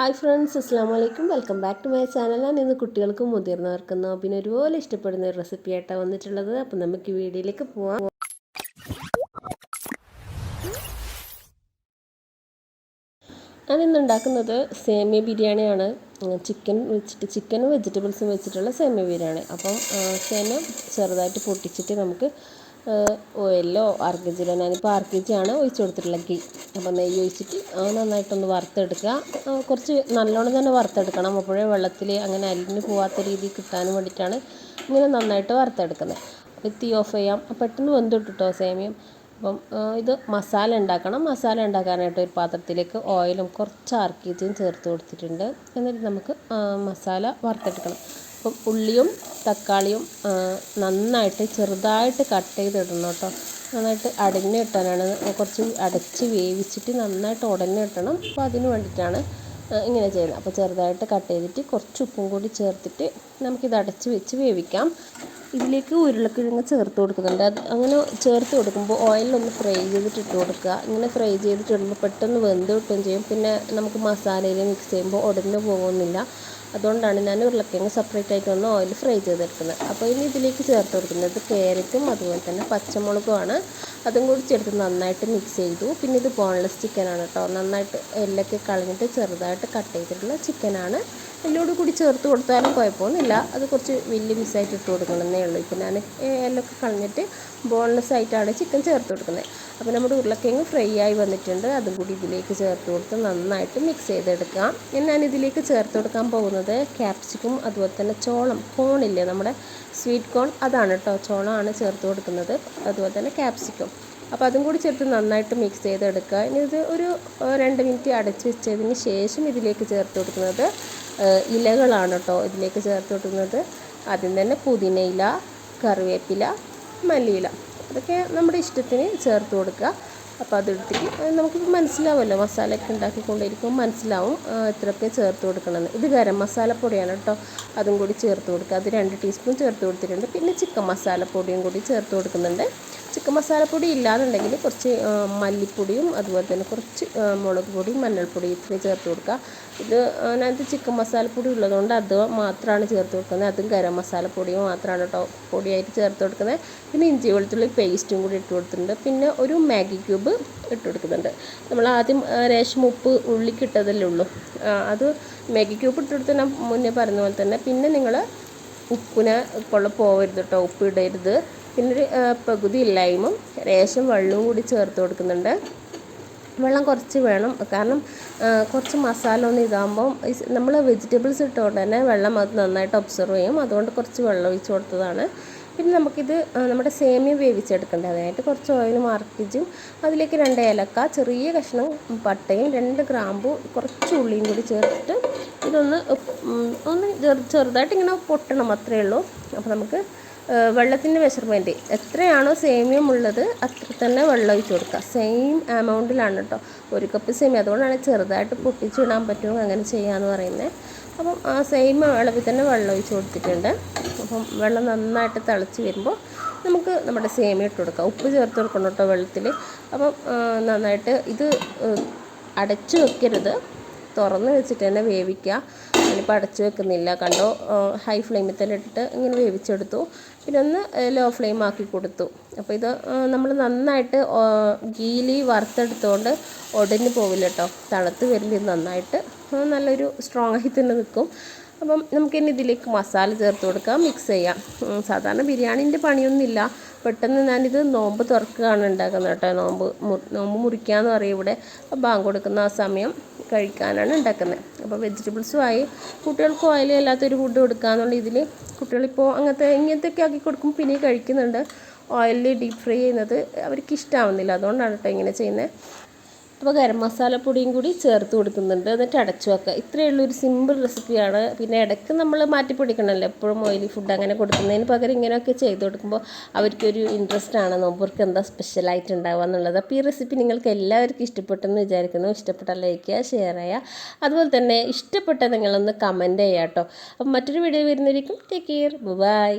Hi friends അസ്സാം വലൈക്കും welcome back to my channel. ഞാൻ ഇന്ന് കുട്ടികൾക്കും മുതിർന്നവർക്കും പിന്നെ ഒരുപോലെ ഇഷ്ടപ്പെടുന്ന ഒരു റെസിപ്പി ആയിട്ടാണ് വന്നിട്ടുള്ളത്. അപ്പം നമുക്ക് വീഡിയോയിലേക്ക് പോവാം. ഞാൻ ഇന്ന് ഉണ്ടാക്കുന്നത് സേമിയ ബിരിയാണിയാണ്. ചിക്കൻ വെച്ചിട്ട് ചിക്കനും വെജിറ്റബിൾസും വെച്ചിട്ടുള്ള സേമിയ ബിരിയാണി. അപ്പം സേമിയ ചെറുതായിട്ട് പൊട്ടിച്ചിട്ട് നമുക്ക് ഓയിലോ അർഗജിലോ ഞാനിപ്പോൾ അർഗജിയാണ് ഒഴിച്ച് കൊടുത്തിട്ടുള്ളത് ഗീ. അപ്പോൾ നെയ്യ് ഒഴിച്ചിട്ട് അത് നന്നായിട്ടൊന്ന് വറുത്തെടുക്കുക. കുറച്ച് നല്ലോണം തന്നെ വറുത്തെടുക്കണം. അപ്പോഴേ വെള്ളത്തിൽ അങ്ങനെ അലിഞ്ഞ് പോവാത്ത രീതിയിൽ കിട്ടാൻ വേണ്ടിയിട്ടാണ് ഇങ്ങനെ നന്നായിട്ട് വറുത്തെടുക്കുന്നത്. അപ്പോൾ തീ ഓഫ് ചെയ്യാം. പെട്ടെന്ന് വെന്തിട്ടിട്ടോ സേമിയം? അപ്പം ഇത് മസാല ഉണ്ടാക്കണം. മസാല ഉണ്ടാക്കാനായിട്ട് ഒരു പാത്രത്തിലേക്ക് ഓയിലും കുറച്ച് ആർ ചേർത്ത് കൊടുത്തിട്ടുണ്ട്. എന്നിട്ട് നമുക്ക് മസാല വറുത്തെടുക്കണം. അപ്പം ഉള്ളിയും തക്കാളിയും നന്നായിട്ട് ചെറുതായിട്ട് കട്ട് ചെയ്തിടണം കേട്ടോ. നന്നായിട്ട് അടഞ്ഞ് കിട്ടാനാണ്. കുറച്ച് അടച്ച് വേവിച്ചിട്ട് നന്നായിട്ട് ഉടഞ്ഞ് കിട്ടണം. അപ്പോൾ അതിന് വേണ്ടിയിട്ടാണ് ഇങ്ങനെ ചെയ്യുന്നത്. അപ്പോൾ ചെറുതായിട്ട് കട്ട് ചെയ്തിട്ട് കുറച്ച് ഉപ്പും കൂടി ചേർത്തിട്ട് നമുക്കിത് അടച്ച് വെച്ച് വേവിക്കാം. ഇതിലേക്ക് ഉരുളക്കിഴങ്ങ് ചേർത്ത് കൊടുക്കുന്നുണ്ട്. അത് അങ്ങനെ ചേർത്ത് കൊടുക്കുമ്പോൾ ഓയിലൊന്ന് ഫ്രൈ ചെയ്തിട്ട് ഇട്ട് കൊടുക്കുക. ഇങ്ങനെ ഫ്രൈ ചെയ്തിട്ട് ഇടുമ്പോൾ പെട്ടെന്ന് വെന്ത് കിട്ടുകയും ചെയ്യും. പിന്നെ നമുക്ക് മസാലയിൽ മിക്സ് ചെയ്യുമ്പോൾ ഉടഞ്ഞു പോകുന്നില്ല. അതുകൊണ്ടാണ് ഞാൻ ഉരുളക്കിഴങ്ങ് സെപ്പറേറ്റ് ആയിട്ട് ഒന്ന് ഓയിൽ ഫ്രൈ ചെയ്തെടുക്കുന്നത്. അപ്പോൾ ഇനി ഇതിലേക്ക് ചേർത്ത് കൊടുക്കുന്നത് ക്യാരറ്റും അതുപോലെ തന്നെ പച്ചമുളകുമാണ്. അതും കൂടി ചേർത്ത് നന്നായിട്ട് മിക്സ് ചെയ്തു. പിന്നെ ഇത് ബോൺലെസ് ചിക്കനാണ് കേട്ടോ. നന്നായിട്ട് എല്ലൊക്കെ കളഞ്ഞിട്ട് ചെറുതായിട്ട് കട്ട് ചെയ്തിട്ടുള്ള ചിക്കനാണ് എല്ലോട് കൂടി ചേർത്ത് കൊടുത്താലും കുഴപ്പമൊന്നുമില്ല. അത് കുറച്ച് വലിയ പീസായിട്ട് ഇട്ട് കൊടുക്കണമെന്നേ ഉള്ളൂ. ഇപ്പോൾ ഞാൻ എല്ലൊക്കെ കളഞ്ഞിട്ട് ബോൺലെസ് ആയിട്ടാണ് ചിക്കൻ ചേർത്ത് കൊടുക്കുന്നത്. അപ്പോൾ നമ്മുടെ ഉരുളക്കിഴങ്ങ് ഫ്രൈ ആയി വന്നിട്ടുണ്ട്. അതും കൂടി ഇതിലേക്ക് ചേർത്ത് കൊടുത്ത് നന്നായിട്ട് മിക്സ് ചെയ്തെടുക്കാം. ഇനി ഞാൻ ഇതിലേക്ക് ചേർത്ത് കൊടുക്കാൻ പോകുന്നത് ക്യാപ്സിക്കും അതുപോലെ തന്നെ ചോളം കോണില്ലേ നമ്മുടെ സ്വീറ്റ് കോൺ അതാണ് കേട്ടോ ചോളമാണ് ചേർത്ത് കൊടുക്കുന്നത്. അതുപോലെ തന്നെ ക്യാപ്സിക്കും അപ്പോൾ അതും കൂടി ചേർത്ത് നന്നായിട്ട് മിക്സ് ചെയ്തെടുക്കുക. ഇനി ഇത് ഒരു രണ്ട് മിനിറ്റ് അടച്ച് വെച്ചതിന് ശേഷം ഇതിലേക്ക് ചേർത്ത് കൊടുക്കുന്നത് ഇലകളാണ് കേട്ടോ ഇതിലേക്ക് ചേർത്ത് കൊടുക്കുന്നത് ആദ്യം തന്നെ പുതിനയില കറിവേപ്പില മല്ലിയില. അതൊക്കെ നമ്മുടെ ഇഷ്ടത്തിന് ചേർത്ത് കൊടുക്കുക. അപ്പോൾ അതെടുത്തിട്ട് നമുക്ക് മനസ്സിലാവുമല്ലോ. മസാലയൊക്കെ ഉണ്ടാക്കിക്കൊണ്ടിരിക്കുമ്പോൾ മനസ്സിലാവും എത്രയൊക്കെ ചേർത്ത് കൊടുക്കണമെന്ന്. ഇത് ഗരം മസാലപ്പൊടിയാണ് കേട്ടോ. അതും കൂടി ചേർത്ത് കൊടുക്കുക. അത് രണ്ട് ടീസ്പൂൺ ചേർത്ത് കൊടുത്തിട്ടുണ്ട്. പിന്നെ ചിക്കൻ മസാലപ്പൊടിയും കൂടി ചേർത്ത് കൊടുക്കുന്നുണ്ട്. ചിക്കൻ മസാലപ്പൊടി ഇല്ലാന്നുണ്ടെങ്കിൽ കുറച്ച് മല്ലിപ്പൊടിയും അതുപോലെ തന്നെ കുറച്ച് മുളക് പൊടിയും മഞ്ഞൾപ്പൊടിയും ഇത്രയും ചേർത്ത് കൊടുക്കുക. ഇത് അതിനകത്ത് ചിക്കൻ മസാലപ്പൊടി ഉള്ളതുകൊണ്ട് അത് മാത്രമാണ് ചേർത്ത് കൊടുക്കുന്നത്. അതും ഗരം മസാലപ്പൊടിയും മാത്രമാണ് കേട്ടോ പൊടിയായിട്ട് ചേർത്ത് കൊടുക്കുന്നത്. പിന്നെ ഇഞ്ചി വെളുത്തുള്ളി പേസ്റ്റും കൂടി ഇട്ട് കൊടുത്തിട്ടുണ്ട്. പിന്നെ ഒരു മാഗി ക്യൂബ് ഇട്ട് കൊടുക്കുന്നുണ്ട്. നമ്മൾ ആദ്യം രേഷം ഉപ്പ് ഉള്ളിക്കിട്ടതല്ലേ ഉള്ളൂ. അത് മാഗി ഇട്ട് കൊടുത്ത് ഞാൻ മുന്നേ പറഞ്ഞ പോലെ തന്നെ. പിന്നെ നിങ്ങൾ ഉപ്പിനെ കൊള്ള പോവരുത് കേട്ടോ ഉപ്പ് ഇടരുത്. പിന്നെ ഒരു പകുതി ഇല്ലായ്മയും രേഷം വെള്ളവും കൂടി ചേർത്ത് കൊടുക്കുന്നുണ്ട്. വെള്ളം കുറച്ച് വേണം. കാരണം കുറച്ച് മസാല ഒന്ന് ഇതാകുമ്പോൾ നമ്മൾ വെജിറ്റബിൾസ് ഇട്ടുകൊണ്ട് തന്നെ വെള്ളം അത് നന്നായിട്ട് ഒബ്സർവ് ചെയ്യും. അതുകൊണ്ട് കുറച്ച് വെള്ളം ഒഴിച്ച് കൊടുത്തതാണ്. പിന്നെ നമുക്കിത് നമ്മുടെ സേമിയ വേവിച്ചെടുക്കേണ്ടത് അതിനായിട്ട് കുറച്ച് ഓയിൽ മാർക്കിച്ചും അതിലേക്ക് രണ്ട് ഏലക്ക ചെറിയ കഷ്ണം പട്ടയും രണ്ട് ഗ്രാമ്പു കുറച്ച് ഉള്ളിയും കൂടി ചേർത്തിട്ട് ഇതൊന്ന് ഒന്ന് ചെറുതായിട്ട് ഇങ്ങനെ പൊട്ടണം അത്രയേ ഉള്ളൂ. അപ്പോൾ നമുക്ക് വെള്ളത്തിന്റെ മെഷർമെന്റ് എത്രയാണോ സേമിയം ഉള്ളത് അത്ര തന്നെ വെള്ളം ഒഴിച്ച് കൊടുക്കുക. സെയിം എമൗണ്ടിലാണ് കേട്ടോ ഒരു കപ്പ് സേമിയ അതുകൊണ്ടാണ് ചെറുതായിട്ട് പൊട്ടിച്ചിടാൻ പറ്റുമോ അങ്ങനെ ചെയ്യാമെന്ന് പറയുന്നത് അപ്പം ആ സെയിം അളവിൽ തന്നെ വെള്ളം ഒഴിച്ച് കൊടുത്തിട്ടുണ്ട്. അപ്പം വെള്ളം നന്നായിട്ട് തിളച്ച് വരുമ്പോൾ നമുക്ക് നമ്മുടെ സേമിയ ഇട്ട് കൊടുക്കാം. ഉപ്പ് ചേർത്ത് കൊടുക്കണം കേട്ടോ വെള്ളത്തിൽ. അപ്പം നന്നായിട്ട് ഇത് അടച്ചു വെക്കരുത്. തുറന്ന് വെച്ചിട്ട് തന്നെ വേവിക്കുക. ഞാനിപ്പോൾ അടച്ച് വെക്കുന്നില്ല. കണ്ടോ? ഹൈ ഫ്ലെയിമിൽ തന്നെ ഇട്ടിട്ട് ഇങ്ങനെ വേവിച്ചെടുത്തു. പിന്നെ ഒന്ന് ലോ ഫ്ലെയിം ആക്കി കൊടുത്തു. അപ്പോൾ ഇത് നമ്മൾ നന്നായിട്ട് ഗീലി വറുത്തെടുത്തുകൊണ്ട് ഒടിഞ്ഞ് പോവില്ല കേട്ടോ തണുത്ത് വരില്ല നന്നായിട്ട് നല്ലൊരു സ്ട്രോങ് ആയി തന്നെ നിൽക്കും അപ്പം നമുക്കിനി ഇതിലേക്ക് മസാല ചേർത്ത് കൊടുക്കാം മിക്സ് ചെയ്യാം. സാധാരണ ബിരിയാണീന്റെ പണിയൊന്നുമില്ല. പെട്ടെന്ന് ഞാനിത് നോമ്പ് തുറക്കുകയാണ് ഉണ്ടാക്കുന്നത് കേട്ടോ. നോമ്പ് നോമ്പ് മുറിക്കാന്ന് പറയും ഇവിടെ. ബാങ്ക് കൊടുക്കുന്ന ആ സമയം കഴിക്കാനാണ് ഉണ്ടാക്കുന്നത്. അപ്പോൾ വെജിറ്റബിൾസുമായി കുട്ടികൾക്കും ആയാലും അല്ലാത്തൊരു ഫുഡ് കൊടുക്കാന്നുള്ള ഇതിൽ കുട്ടികളിപ്പോൾ അങ്ങനത്തെ ഇങ്ങനത്തെയൊക്കെ ആക്കി കൊടുക്കും പിന്നെ കഴിക്കുന്നുണ്ട്. ഓയിലിൽ ഡീപ്പ് ഫ്രൈ ചെയ്യുന്നത് അവർക്ക് ഇഷ്ടമാവുന്നില്ല അതുകൊണ്ടാണ് കേട്ടോ ഇങ്ങനെ ചെയ്യുന്നത്. അപ്പോൾ ഗരം മസാലപ്പൊടിയും കൂടി ചേർത്ത് കൊടുക്കുന്നുണ്ട്. എന്നിട്ട് അടച്ചു വെക്കുക. ഇത്രയേ ഉള്ളൂ ഒരു സിമ്പിൾ റെസിപ്പിയാണ് പിന്നെ ഇടയ്ക്ക് നമ്മൾ മാറ്റി പിടിക്കണമല്ലോ. എപ്പോഴും ഓയിലി ഫുഡ് അങ്ങനെ കൊടുക്കുന്നതിന് പകരം ഇങ്ങനെയൊക്കെ ചെയ്ത് കൊടുക്കുമ്പോൾ അവർക്കൊരു ഇൻട്രസ്റ്റ് ആണ്. നോമ്പർക്ക് എന്താ സ്പെഷ്യലായിട്ട് ഉണ്ടാവുക എന്നുള്ളത്. അപ്പോൾ ഈ റെസിപ്പി നിങ്ങൾക്ക് എല്ലാവർക്കും ഇഷ്ടപ്പെട്ടെന്ന് വിചാരിക്കുന്നു. ഇഷ്ടപ്പെട്ട ലൈക്ക് ചെയ്യുക ഷെയർ ചെയ്യുക. അതുപോലെ തന്നെ ഇഷ്ടപ്പെട്ട നിങ്ങളൊന്ന് കമന്റ് ചെയ്യാം കേട്ടോ. അപ്പം മറ്റൊരു വീഡിയോ വരുന്നതായിരിക്കും ടേക്ക് കെയർ ബൈ